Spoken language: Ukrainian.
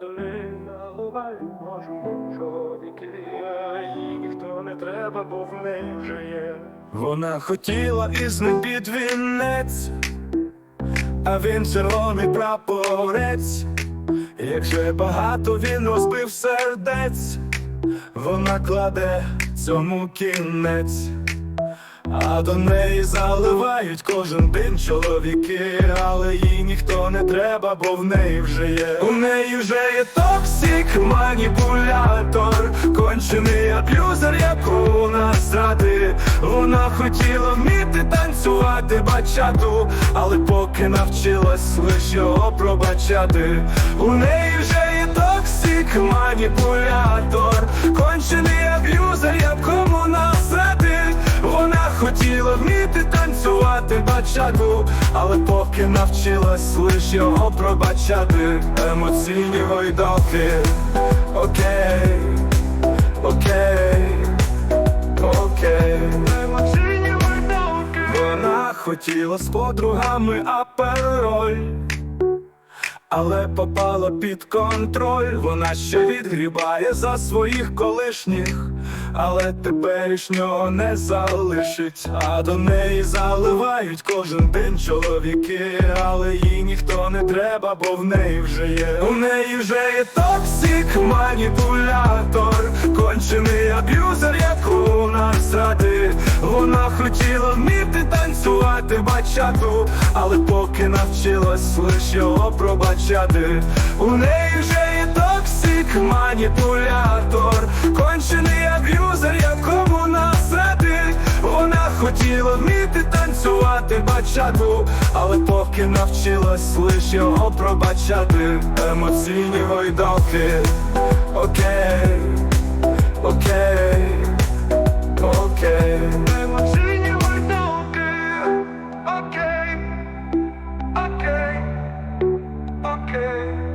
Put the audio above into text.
до неї можу чоловіки, їй ніхто не треба, бо в неї вже є. Вона хотіла із під вінець, а він червоний прапорець. Як же багато він розбив сердець, вона кладе цьому кінець. А до неї заливають кожен день чоловіки, але їй ніхто не треба, бо в неї вже є. У неї вже є токсик, маніпулятор, кончений аб'юзер, нас зради. Вона хотіла вміти танцювати бачату, але поки навчилась лиш його пробачати. У неї вже є токсик, маніпулятор, кончений аб'юзер, якому насрати. Вона хотіла вміти танцювати бачату, але поки навчилась лиш його пробачати. Емоційні гойдалки, окей, окей, окей. Емоційні гойдалки. Вона хотіла з подругами апероль. Але попала під контроль, вона ще відгрібає за своїх колишніх, але теперішнього не залишить, а до неї заливають кожен день чоловіки, але їй ніхто не треба, бо в неї вже є. У неї вже є токсик, маніпулятор, кончений аб'юзер, як у нас зради. Вона хотіла вміти танцювати бачату, але поки навчилась лиш його пробачати. У неї вже є токсик, маніпулятор, хотіла вміти танцювати бачату, але поки навчилась лиш його пробачати. Емоційні гойдалки, окей, окей. Окей. Емоційні. Окей. Окей. Окей.